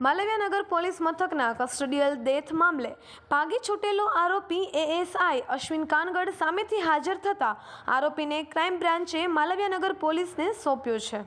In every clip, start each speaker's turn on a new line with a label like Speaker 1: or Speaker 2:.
Speaker 1: Malviya Nagar police મથકના કસ્ટડિયલ death મામલે ભાગી છૂટેલો આરોપી એએસઆઈ અશ્વિન કાનગડ સામેથી હાજર થતા આરોપીને ક્રાઇમ બ્રાન્ચે માલવ્યાનગર પોલીસને સોંપ્યો છે.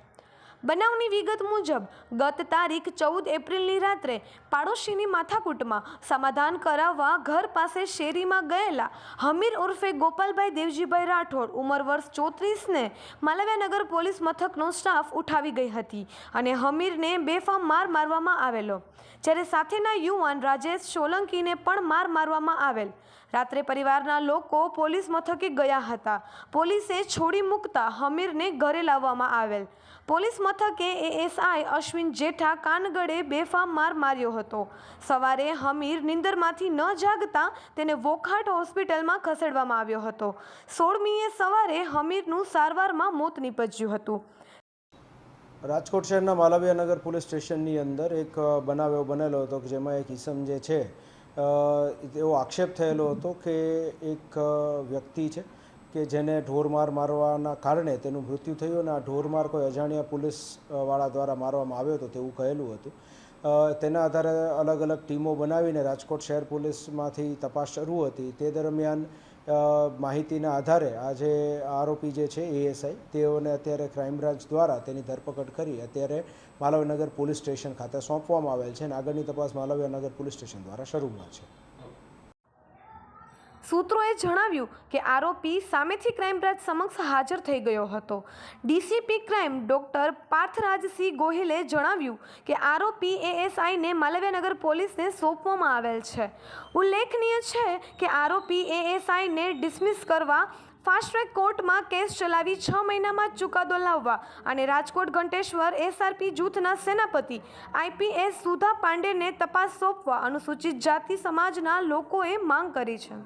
Speaker 1: બનાવની વિગત મુજબ, ગત તારીખ ચૌદ એપ્રિલની રાત્રે પાડોશીની માથાકૂટમાં સમાધાન કરાવવા ઘર પાસે શેરીમાં ગયેલા હમીર ઉર્ફે ગોપાલભાઈ દેવજીભાઈ રાઠોડ, ઉંમર વર્ષ ચોત્રીસને માલવ્યાનગર પોલીસ મથકનો સ્ટાફ ઉઠાવી ગઈ હતી અને હમીરને બેફામ માર મારવામાં આવેલો. જ્યારે સાથેના યુવાન રાજેશ સોલંકીને પણ માર મારવામાં આવેલ. રાત્રે પરિવારના લોકો પોલીસ મથકે ગયા હતા. પોલીસે છોડી મૂકતા હમીરને ઘરે લાવવામાં આવેલ. પોલીસ મથકે એએસઆઈ અશ્વિન જેઠા કાનગડે બેફામ માર માર્યો હતો. સવારે હમીર નિંદરમાંથી ન જાગતા તેને વોખાટ હોસ્પિટલમાં ખસેડવામાં આવ્યો હતો. સોળમીએ સવારે હમીરનું સારવારમાં મોત નીપજ્યું હતું.
Speaker 2: રાજકોટ શહેરના માલવીયાનગર પોલીસ સ્ટેશનની અંદર એક બનાવ એવો બનેલો હતો કે જેમાં એક ઈસમ જે છે એવો આક્ષેપ થયેલો હતો કે એક વ્યક્તિ છે કે જેને ઢોરમાર મારવાના કારણે તેનું મૃત્યુ થયું અને આ ઢોરમાર કોઈ અજાણ્યા પોલીસવાળા દ્વારા મારવામાં આવ્યો હતો તેવું કહેલું હતું. તેના આધારે અલગ અલગ ટીમો બનાવીને રાજકોટ શહેર પોલીસમાંથી તપાસ શરૂ હતી. તે દરમિયાન માહિતીના આધારે આજે આરોપી જે છે એએસઆઈ તેઓને અત્યારે ક્રાઇમ બ્રાન્ચ દ્વારા તેની ધરપકડ કરી અત્યારે માલવ્યનગર પોલીસ સ્ટેશન ખાતે સોંપવામાં આવેલ છે અને આગળની તપાસ માલવ્યનગર પોલીસ સ્ટેશન દ્વારા શરૂમાં છે.
Speaker 1: સૂત્રોએ જણાવ્યું કે આરોપી સામેથી ક્રાઇમ બ્રાન્ચ સમક્ષ હાજર થઈ ગયો હતો. ડીસીપી ક્રાઇમ ડોક્ટર પાર્થરાજસિંહ ગોહિલે જણાવ્યું કે આરોપી એએસઆઈને માલવ્યનગર પોલીસને સોંપવામાં આવેલ છે. ઉલ્લેખનીય છે કે આરોપી એએસઆઈને ડિસમિસ કરવા ફાસ્ટ ટ્રેક કોર્ટમાં કેસ ચલાવી છ મહિનામાં ચુકાદો લાવવા અને રાજકોટ ઘંટેશ્વર એસઆરપી જૂથના સેનાપતિ આઈપીએસ સુધા પાંડેને તપાસ સોંપવા અનુસૂચિત જાતિ સમાજના લોકોએ માંગ કરી છે.